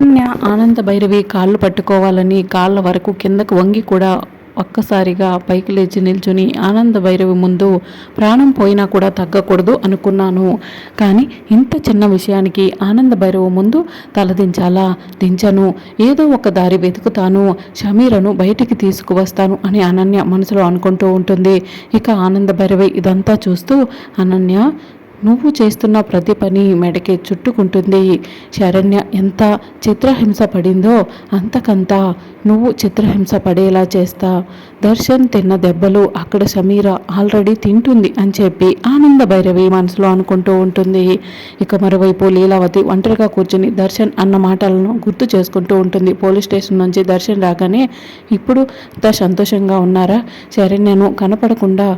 అనన్య ఆనంద భైరవి కాళ్ళు పట్టుకోవాలని కాళ్ళ వరకు కిందకు వంగి కూడా ఒక్కసారిగా పైకి లేచి నిల్చుని ఆనంద భైరవి ముందు ప్రాణం పోయినా కూడా తగ్గకూడదు అనుకున్నాను. కానీ ఇంత చిన్న విషయానికి ఆనంద భైరవి ముందు తలదించాలా దించను. ఏదో ఒక దారి వెతుకుతాను. షమీరను బయటికి తీసుకువస్తాను అని అనన్య మనసులో అనుకుంటూ ఉంటుంది. ఇక ఆనంద భైరవి ఇదంతా చూస్తూ అనన్య నువ్వు చేస్తున్న ప్రతి పని మెడకి చుట్టుకుంటుంది. శరణ్య ఎంత చిత్రహింస పడిందో అంతకంత నువ్వు చిత్రహింస పడేలా చేస్తా. దర్శన్ తిన్న దెబ్బలు అక్కడ సమీర ఆల్రెడీ తింటుంది అని చెప్పి ఆనంద భైరవి మనసులో అనుకుంటూ ఉంటుంది. ఇక మరోవైపు లీలావతి ఒంటరిగా కూర్చుని దర్శన్ అన్న మాటలను గుర్తు చేసుకుంటూ ఉంటుంది. పోలీస్ స్టేషన్ నుంచి దర్శన్ రాగానే ఇప్పుడు అంత సంతోషంగా ఉన్నారా? సరే నేను కనపడకుండా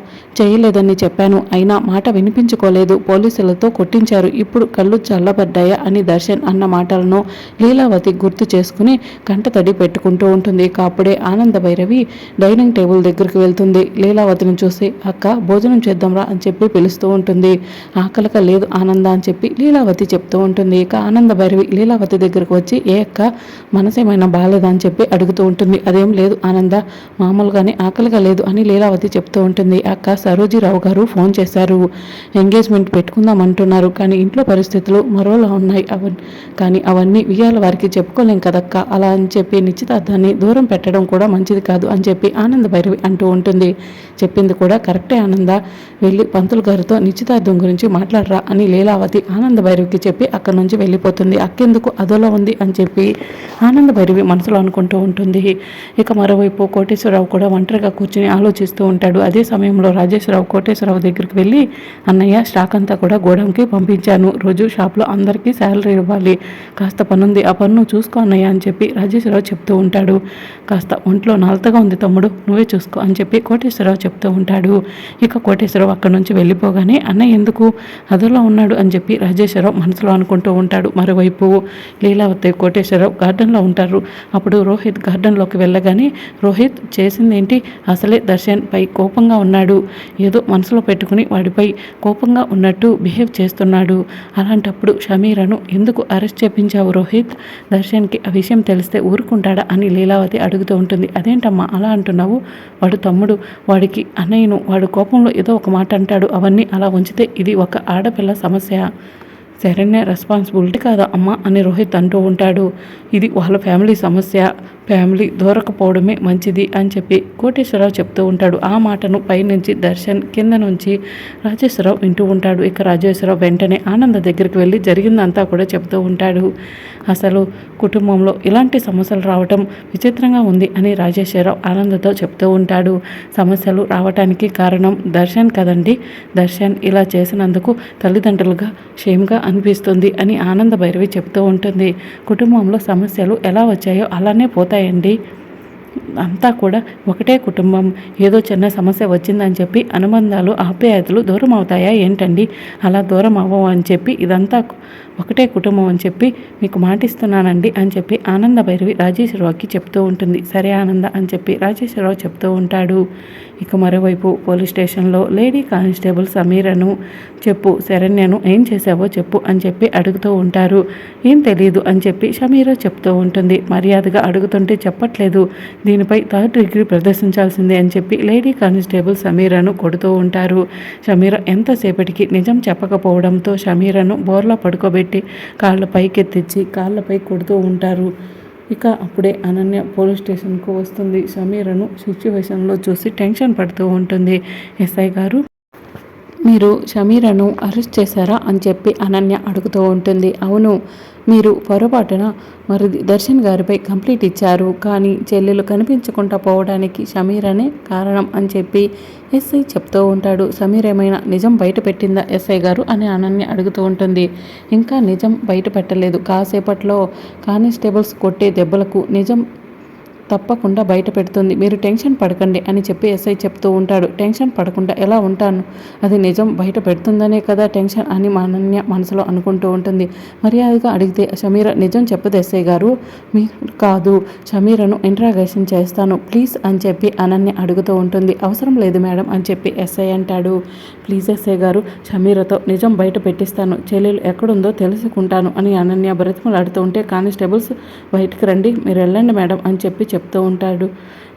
చేయలేదని చెప్పాను. అయినా మాట వినిపించుకోలేదు. పోలీసులతో కొట్టించారు. ఇప్పుడు కళ్ళు చల్లబడ్డాయా? అని దర్శన్ అన్న మాటలను లీలావతి గుర్తు చేసుకుని కంట తడి పెట్టుకుంటూ ఉంటుంది ఇక అప్పుడే ఆనంద భైరవి డైనింగ్ టేబుల్ దగ్గరికి వెళ్తుంది. లీలావతిని చూసి అక్క భోజనం చేద్దాంరా అని చెప్పి పిలుస్తూ ఉంటుంది. ఆకలిక లేదు ఆనంద అని చెప్పి లీలావతి చెప్తూ ఉంటుంది. ఇక ఆనంద భైరవి లీలావతి దగ్గరకు వచ్చి ఏ అక్క మనసేమైనా బాగాలేదా అని చెప్పి అడుగుతూ ఉంటుంది. అదేం లేదు ఆనంద మామూలుగానే ఆకలిగా లేదు అని లీలావతి చెప్తూ ఉంటుంది. అక్క సరోజీరావు గారు ఫోన్ చేశారు. ఎంగేజ్మెంట్ పెట్టుకుందాం అంటున్నారు. కానీ ఇంట్లో పరిస్థితులు మరోలా ఉన్నాయి. అవన్నీ కానీ అవన్నీ వియ్యాల వారికి చెప్పుకోలేం కదక్క? అలా అని చెప్పి నిశ్చితార్థాన్ని దూరం పెట్టడం కూడా మంచిది కాదు అని చెప్పి ఆనంద భైరవి అంటూ ఉంటుంది. చెప్పింది కూడా కరెక్టే ఆనంద. వెళ్ళి పంతులు గారితో నిశ్చితార్థం గురించి మాట్లాడరా అని లీలావతి ఆనంద భైరవికి చెప్పి అక్కడి నుంచి వెళ్ళిపోతుంది. అక్కెందుకు అదోలో ఉంది అని చెప్పి ఆనంద భైరవి మనసులో అనుకుంటూ ఉంటుంది. ఇక మరోవైపు కోటేశ్వరరావు కూడా ఒంటరిగా కూర్చుని ఆలోచిస్తూ ఉంటాడు. అదే సమయంలో రాజేశ్వరరావు కోటేశ్వరరావు దగ్గరికి వెళ్ళి అన్నయ్య స్టాక్ అంతా కూడా గోడంకి పంపించాను. రోజు షాప్లో అందరికీ శాలరీ ఇవ్వాలి. కాస్త పనుంది. ఆ పన్ను చూసుకో అన్నయ్య అని చెప్పి రాజేశ్వరరావు చెప్తూ ఉంటాడు. కాస్త ఒంట్లో నాలుతగా ఉంది తమ్ముడు నువ్వే చూసుకో అని చెప్పి కోటేశ్వరరావు చెప్తూ ఉంటాడు. ఇక కోటేశ్వరరావు అక్కడి నుంచి వెళ్ళిపోగానే అన్నయ్య ఎందుకు అదోలా ఉన్నాడు? అని చెప్పి రాజేశ్వరరావు మనసులో అనుకుంటూ ఉంటాడు మరోవైపు. లీలావతి కోటేశ్వరరావు గార్డెన్లో ఉంటారు. అప్పుడు రోహిత్ గార్డెన్లోకి వెళ్ళగానే రోహిత్ చేసింది ఏంటి? అసలే దర్శన్ పై కోపంగా ఉన్నాడు. ఏదో మనసులో పెట్టుకుని వాడిపై కోపంగా ఉన్నట్టు బిహేవ్ చేస్తున్నాడు. అలాంటప్పుడు షమీరను ఎందుకు అరెస్ట్ చేపించావు రోహిత్? దర్శన్కి ఆ విషయం తెలిస్తే ఊరుకుంటాడా? అని లీలావతి అడుగుతూ ఉంటుంది అదేంటమ్మా అలా అంటున్నావు? వాడు తమ్ముడు వాడికి అన్నయ్యను వాడు కోపంలో ఏదో ఒక మాట అంటాడు అవన్నీ అలా ఉంచితే ఇది ఒక ఆడపిల్ల సమస్య. శరణ్య రెస్పాన్సిబిలిటీ కాదా అమ్మ అని రోహిత్ అంటూ ఉంటాడు. ఇది వాళ్ళ ఫ్యామిలీ సమస్య. ఫ్యామిలీ దూరకపోవడమే మంచిది అని చెప్పి కోటేశ్వరరావు చెప్తూ ఉంటాడు. ఆ మాటను పైనుంచి దర్శన్ కింద నుంచి రాజేశ్వరరావు వింటూ ఉంటాడు. ఇక రాజేశ్వరరావు వెంటనే ఆనంద దగ్గరికి వెళ్ళి జరిగిందంతా కూడా చెప్తూ ఉంటాడు. అసలు కుటుంబంలో ఇలాంటి సమస్యలు రావటం విచిత్రంగా ఉంది అని రాజేశ్వరరావు ఆనందతో చెప్తూ ఉంటాడు. సమస్యలు రావటానికి కారణం దర్శన్ కదండి. దర్శన్ ఇలా చేసినందుకు తల్లిదండ్రులుగా షేమ్గా అనిపిస్తుంది అని ఆనంద భైరవి చెప్తూ ఉంటుంది. కుటుంబంలో సమస్యలు ఎలా వచ్చాయో అలానే పోతాయండి. అంతా కూడా ఒకటే కుటుంబం. ఏదో చిన్న సమస్య వచ్చిందని చెప్పి అనుబంధాలు ఆప్యాయతలు దూరం అవుతాయా ఏంటండి? అలా దూరం అవ్వవు అని చెప్పి ఇదంతా ఒకటే కుటుంబం అని చెప్పి మీకు మాటిస్తున్నానండి అని చెప్పి ఆనంద భైరవి రాజేశ్వరరావుకి చెప్తూ ఉంటుంది. సరే ఆనంద అని చెప్పి రాజేశ్వరరావు చెప్తూ ఉంటాడు. ఇక మరోవైపు పోలీస్ స్టేషన్లో లేడీ కానిస్టేబుల్ సమీరను చెప్పు శరణ్యను ఏం చేసావో చెప్పు అని చెప్పి అడుగుతూ ఉంటారు. ఏం తెలియదు అని చెప్పి షమీర చెప్తూ ఉంటుంది. మర్యాదగా అడుగుతుంటే చెప్పట్లేదు. దీనిపై థర్డ్ డిగ్రీ ప్రదర్శించాల్సిందే అని చెప్పి లేడీ కానిస్టేబుల్ సమీరను కొడుతూ ఉంటారు. షమీర ఎంతసేపటికి నిజం చెప్పకపోవడంతో షమీరను బోర్లా పడుకోబెట్టి కాళ్ళ పైకెత్తించి కాళ్ళపై కొడుతూ ఉంటారు. ఇక అప్పుడే అనన్య పోలీస్ స్టేషన్కు వస్తుంది. సమీరను సిచ్యువేషన్లో చూసి టెన్షన్ పడుతూ ఉంటుంది. ఎస్ఐ గారు మీరు షమీరను అరెస్ట్ చేశారా అని చెప్పి అనన్య అడుగుతూ ఉంటుంది. అవును మీరు పొరపాటున మరిది దర్శన్ గారిపై కంప్లీట్ ఇచ్చారు. కానీ చెల్లెలు కనిపించకుండా పోవడానికి షమీరనే కారణం అని చెప్పి ఎస్ఐ చెప్తూ ఉంటాడు. సమీర్ ఏమైనా నిజం బయట పెట్టిందా? ఎస్ఐ గారు అని అనన్య అడుగుతూ ఉంటుంది. ఇంకా నిజం బయట పెట్టలేదు. కాసేపట్లో కానిస్టేబుల్స్ కొట్టే దెబ్బలకు నిజం తప్పకుండా బయట పెడుతుంది. మీరు టెన్షన్ పడకండి అని చెప్పి ఎస్ఐ చెప్తూ ఉంటాడు. టెన్షన్ పడకుండా ఎలా ఉంటాను? అది నిజం. బయట పెడుతుందనే కదా టెన్షన్ అని మానన్య మనసులో అనుకుంటూ ఉంటుంది. మర్యాదగా అడిగితే షమీర నిజం చెప్పదు ఎస్ఐ గారు. మీరు కాదు. షమీరను ఇంట్రాగేషన్ చేస్తాను. ప్లీజ్ అని చెప్పి అనన్య అడుగుతూ ఉంటుంది. అవసరం లేదు మేడం అని చెప్పి ఎస్ఐ అంటాడు. ప్లీజ్ ఎస్ఐ గారు షమీరతో నిజం బయట పెట్టిస్తాను. చెల్లెలు ఎక్కడుందో తెలుసుకుంటాను అని అనన్య బ్రతిమలాడుతూ ఉంటే కానిస్టేబుల్స్ బయటకు రండి. మీరు వెళ్ళండి మేడం అని చెప్పి చెప్తూ ఉంటాడు.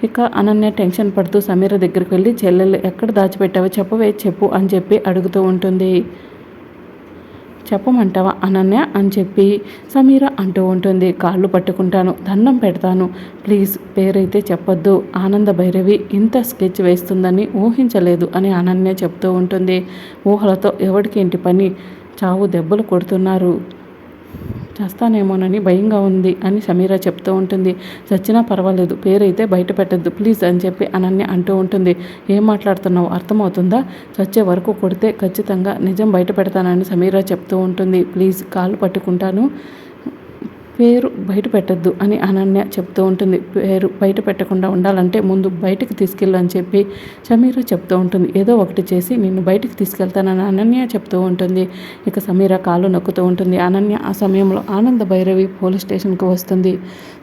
ఇక అనన్య టెన్షన్ పడుతూ సమీర దగ్గరికి వెళ్ళి చెల్లెలు ఎక్కడ దాచిపెట్టావో చెప్పవే చెప్పు అని చెప్పి అడుగుతూ ఉంటుంది. చెప్పమంటావా అనన్య? అని చెప్పి సమీర అంటూ ఉంటుంది. కాళ్ళు పట్టుకుంటాను దండం పెడతాను. ప్లీజ్ పేరైతే చెప్పొద్దు. ఆనంద భైరవి ఇంత స్కెచ్ వేస్తుందని ఊహించలేదు అని అనన్య చెప్తూ ఉంటుంది. ఊహలతో ఎవరికి ఇంటి పని? చావు దెబ్బలు కొడుతున్నారు. చేస్తానేమోనని భయంగా ఉంది అని సమీర చెప్తూ ఉంటుంది. చచ్చినా పర్వాలేదు పేరైతే బయట పెట్టద్దు ప్లీజ్ అని చెప్పి అనన్య అంటూ ఉంటుంది. ఏం మాట్లాడుతున్నావు? అర్థమవుతుందా? చచ్చే వరకు కొడితే ఖచ్చితంగా నిజం బయట పెడతానని సమీర చెప్తూ ఉంటుంది. ప్లీజ్ కాళ్ళు పట్టుకుంటాను. పేరు బయట పెట్టద్దు అని అనన్య చెప్తూ ఉంటుంది. పేరు బయట పెట్టకుండా ఉండాలంటే ముందు బయటకు తీసుకెళ్ళని చెప్పి సమీర చెప్తూ ఉంటుంది. ఏదో ఒకటి చేసి నిన్ను బయటకు తీసుకెళ్తానని అనన్య చెప్తూ ఉంటుంది. ఇక సమీర కాళ్ళు నొక్కుతూ ఉంటుంది. అనన్య ఆ సమయంలో ఆనంద భైరవి పోలీస్ స్టేషన్కి వస్తుంది.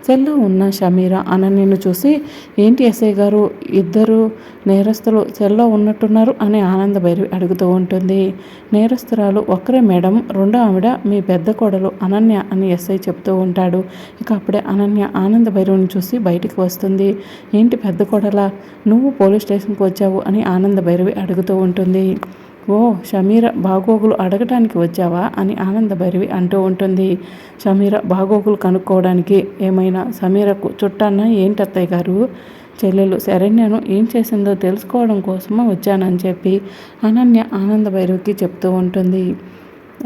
సెల్లో ఉన్న షమీరా అనన్యను చూసి ఏంటి ఎస్ఐ గారు? ఇద్దరు నేరస్తులు సెల్లో ఉన్నట్టున్నారు అని ఆనంద భైరవి అడుగుతూ ఉంటుంది. నేరస్తురాలు ఒక్కరే మేడం రెండో ఆవిడ మీ పెద్ద కోడలు అనన్య అని ఎస్ఐ చెప్తూ ఉంటాడు. ఇక అప్పుడే అనన్య ఆనంద భైరవుని చూసి బయటికి వస్తుంది. ఏంటి పెద్ద కోడల? నువ్వు పోలీస్ స్టేషన్కి వచ్చావు అని ఆనంద భైరవి అడుగుతూ ఉంటుంది. ఓ షమీర బాగోగులు అడగటానికి వచ్చావా అని ఆనందభైరవి అంటూ ఉంటుంది. షమీర బాగోగులు కనుక్కోవడానికి ఏమైనా సమీరకు చుట్టాన్న ఏంటత్తయ్య గారు? చెల్లెలు శరణ్యను ఏం చేసిందో తెలుసుకోవడం కోసమో వచ్చానని చెప్పి అనన్య ఆనందభైరవికి చెప్తూ ఉంటుంది.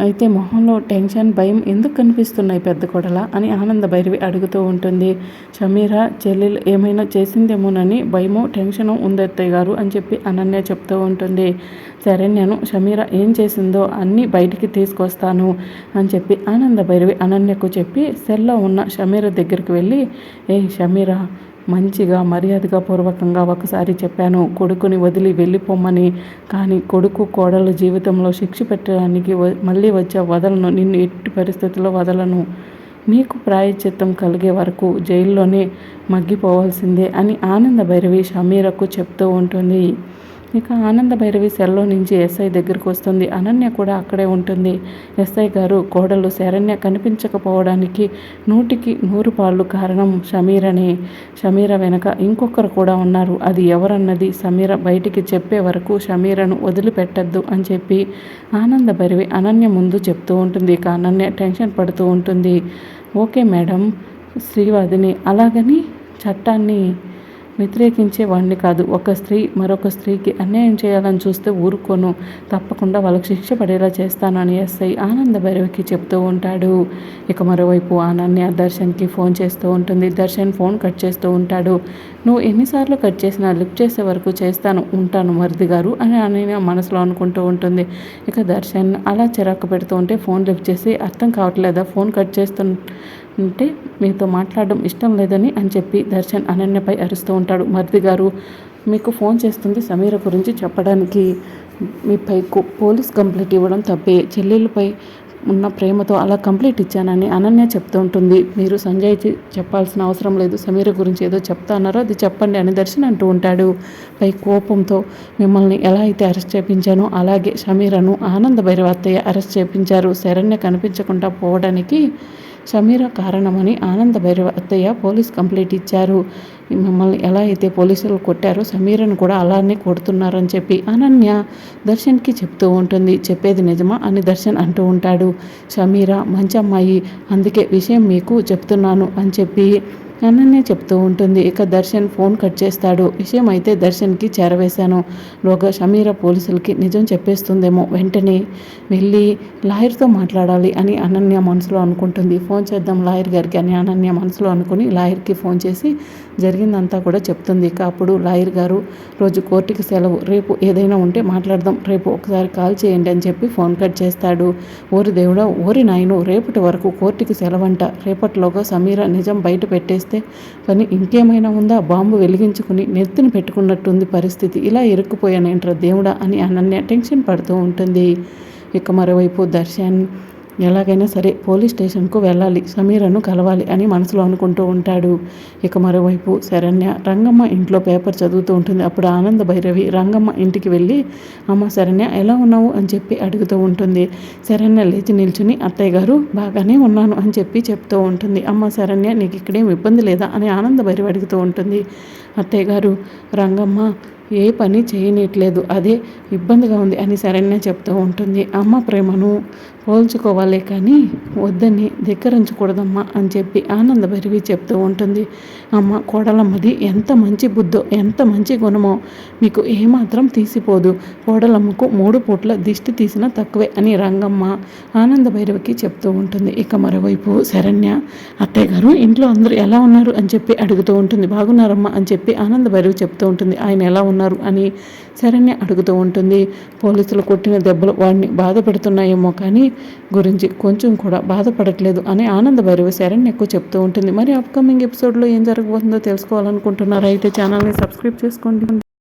అయితే మొహంలో టెన్షన్ భయం ఎందుకు కనిపిస్తున్నాయి పెద్ద కొడల అని ఆనంద భైరవి అడుగుతూ ఉంటుంది. షమీరా చెల్లెలు ఏమైనా చేసిందేమోనని భయము టెన్షను ఉందత్తయ్య గారు అని చెప్పి అనన్య చెప్తూ ఉంటుంది. సరే నేను షమీరా ఏం చేసిందో అన్నీ బయటికి తీసుకొస్తాను అని చెప్పి ఆనంద భైరవి అనన్యకు చెప్పి సెల్లో ఉన్న షమీర దగ్గరికి వెళ్ళి ఏ షమీరా మంచిగా మర్యాదగా పూర్వకంగా ఒకసారి చెప్పాను. కొడుకుని వదిలి వెళ్ళిపోమ్మని. కానీ కొడుకు కోడలు జీవితంలో శిక్ష పెట్టడానికి మళ్ళీ వచ్చే వదలను నిన్ను ఎట్టి పరిస్థితుల్లో వదలను. నీకు ప్రాయచిత్తం కలిగే వరకు జైల్లోనే మగ్గిపోవాల్సిందే అని ఆనంద భైరవి షమీరకు చెప్తూ ఉంటుంది. ఇక ఆనంద భైరవి సెల్లో నుంచి ఎస్ఐ దగ్గరికి వస్తుంది. అనన్య కూడా అక్కడే ఉంటుంది. ఎస్ఐ గారు కోడలు శరణ్య కనిపించకపోవడానికి నూటికి నూరు పాళ్ళు కారణం షమీరనే షమీర వెనక ఇంకొకరు కూడా ఉన్నారు. అది ఎవరన్నది సమీర బయటికి చెప్పే వరకు షమీరను వదిలిపెట్టద్దు అని చెప్పి ఆనంద భైరవి అనన్య ముందు చెప్తూ ఉంటుంది. ఇక అనన్య టెన్షన్ పడుతూ ఉంటుంది. Okay madam Srivadini. అలాగని చట్టాన్ని వ్యతిరేకించే వాడిని కాదు. ఒక స్త్రీ మరొక స్త్రీకి అన్యాయం చేయాలని చూస్తే ఊరుకోను. తప్పకుండా వాళ్ళకి శిక్ష పడేలా చేస్తానని ఎస్ఐ ఆనంద భైరవికి చెప్తూ ఉంటాడు. ఇక మరోవైపు అనన్య దర్శన్కి ఫోన్ చేస్తూ ఉంటుంది. దర్శన్ ఫోన్ కట్ చేస్తూ ఉంటాడు. నువ్వు ఎన్నిసార్లు కట్ చేసినా లిఫ్ట్ చేసే వరకు చేస్తాను ఉంటాను మరిది గారు అని అనన్య మనసులో అనుకుంటూ ఉంటుంది. ఇక దర్శన్ అలా చిరాకు పెడుతూ ఉంటే ఫోన్ లిఫ్ట్ చేసి అర్థం కావట్లేదా? ఫోన్ కట్ చేస్తు అంటే మీతో మాట్లాడడం ఇష్టం లేదని అని చెప్పి దర్శన్ అనన్యపై అరుస్తూ ఉంటాడు. మరిది గారు మీకు ఫోన్ చేస్తుంది సమీర గురించి చెప్పడానికి. మీపై పోలీస్ కంప్లైంట్ ఇవ్వడం తప్పే. చెల్లెళ్ళపై ఉన్న ప్రేమతో అలా కంప్లీట్ ఇచ్చానని అనన్య చెప్తూ ఉంటుంది. మీరు సంజయ్కి చెప్పాల్సిన అవసరం లేదు. సమీర గురించి ఏదో చెప్తా అన్నారో అది చెప్పండి అని దర్శన్ అంటూ ఉంటాడు. పై కోపంతో మిమ్మల్ని ఎలా అయితే అరెస్ట్ చేయించానో అలాగే సమీరను ఆనంద భైరవ అత్తయ్య అరెస్ట్ చేయించారు శరణ్య కనిపించకుండా పోవడానికి సమీర కారణమని ఆనంద భైరవ అత్తయ్య పోలీస్ కంప్లైంట్ ఇచ్చారు. మిమ్మల్ని ఎలా అయితే పోలీసులు కొట్టారో సమీరను కూడా అలానే కొడుతున్నారని చెప్పి అనన్య దర్శన్కి చెప్తూ ఉంటుంది. చెప్పేది నిజమా అని దర్శన్ అంటూ ఉంటాడు. సమీర మంచి అమ్మాయి అందుకే విషయం మీకు చెప్తున్నాను అని చెప్పి అనన్య చెప్తూ ఉంటుంది. ఇక దర్శన్ ఫోన్ కట్ చేస్తాడు. విషయం అయితే దర్శన్కి చేరవేశాను. లోగా షమీర పోలీసులకి నిజం చెప్పేస్తుందేమో. వెంటనే వెళ్ళి లాయర్తో మాట్లాడాలి అని అనన్య మనసులో అనుకుంటుంది. ఫోన్ చేద్దాం లాయర్ గారికి అని అనన్య మనసులో అనుకుని లాయర్కి ఫోన్ చేసి జరిగిందంతా కూడా చెప్తుంది. ఇక అప్పుడు లాయర్ గారు రోజు కోర్టుకి సెలవు. రేపు ఏదైనా ఉంటే మాట్లాడదాం. రేపు ఒకసారి కాల్ చేయండి అని చెప్పి ఫోన్ కట్ చేస్తాడు. ఓరి దేవుడా ఓరి నాయను రేపటి వరకు కోర్టుకి సెలవంట. రేపటిలోగా సమీర నిజం బయట పెట్టేస్తే కానీ ఇంకేమైనా ఉందా? బాంబు వెలిగించుకుని నెత్తిని పెట్టుకున్నట్టుంది పరిస్థితి. ఇలా ఇరుక్కుపోయానేంట్రా దేవుడా అని అనన్య టెన్షన్ పడుతూ ఉంటుంది. ఇక మరోవైపు దర్శన్ ఎలాగైనా సరే పోలీస్ స్టేషన్కు వెళ్ళాలి సమీరను కలవాలి అని మనసులో అనుకుంటూ ఉంటాడు. ఇక మరోవైపు శరణ్య రంగమ్మ ఇంట్లో పేపర్ చదువుతూ ఉంటుంది. అప్పుడు ఆనంద భైరవి రంగమ్మ ఇంటికి వెళ్ళి అమ్మ శరణ్య ఎలా ఉన్నావు? అని చెప్పి అడుగుతూ ఉంటుంది. శరణ్య లేచి నిల్చుని అత్తయ్య గారు బాగానే ఉన్నాను అని చెప్పి చెప్తూ ఉంటుంది. అమ్మ శరణ్య నీకు ఇక్కడేం ఇబ్బంది లేదా? అని ఆనంద భైరవి అడుగుతూ ఉంటుంది. అత్తయ్య గారు రంగమ్మ ఏ పని చేయనట్లేదు అదే ఇబ్బందిగా ఉంది అని శరణ్య చెప్తూ ఉంటుంది. అమ్మ ప్రేమను పోల్చుకోవాలే కానీ వద్దని ధిక్కరించకూడదమ్మా అని చెప్పి ఆనంద భరివి చెప్తూ ఉంటుంది. అమ్మ కోడలమ్మది ఎంత మంచి బుద్ధో ఎంత మంచి గుణమో. మీకు ఏమాత్రం తీసిపోదు. కోడలమ్మకు మూడు పూట్ల దిష్టి తీసినా తక్కువే అని రంగమ్మ ఆనంద భైరవికి చెప్తూ ఉంటుంది. ఇక మరోవైపు శరణ్య అత్తయ్య గారు ఇంట్లో అందరూ ఎలా ఉన్నారు? అని చెప్పి అడుగుతూ ఉంటుంది. బాగున్నారమ్మా అని చెప్పి ఆనంద భైరవి చెప్తూ ఉంటుంది. ఆయన ఎలా ఉన్నారు అని శరణ్య అడుగుతూ ఉంటుంది. పోలీసులు కొట్టిన దెబ్బలు వాడిని బాధ పెడుతున్నాయేమో కానీ గురించి కొంచెం కూడా బాధపడట్లేదు అని ఆనంద శరణ్ శరణ్యకు చెప్తూ ఉంటుంది. మరి అప్కమింగ్ ఎపిసోడ్లో ఏం జరగబోతుందో తెలుసుకోవాలనుకుంటున్నారా? అయితే ఛానల్ని సబ్స్క్రైబ్ చేసుకోండి.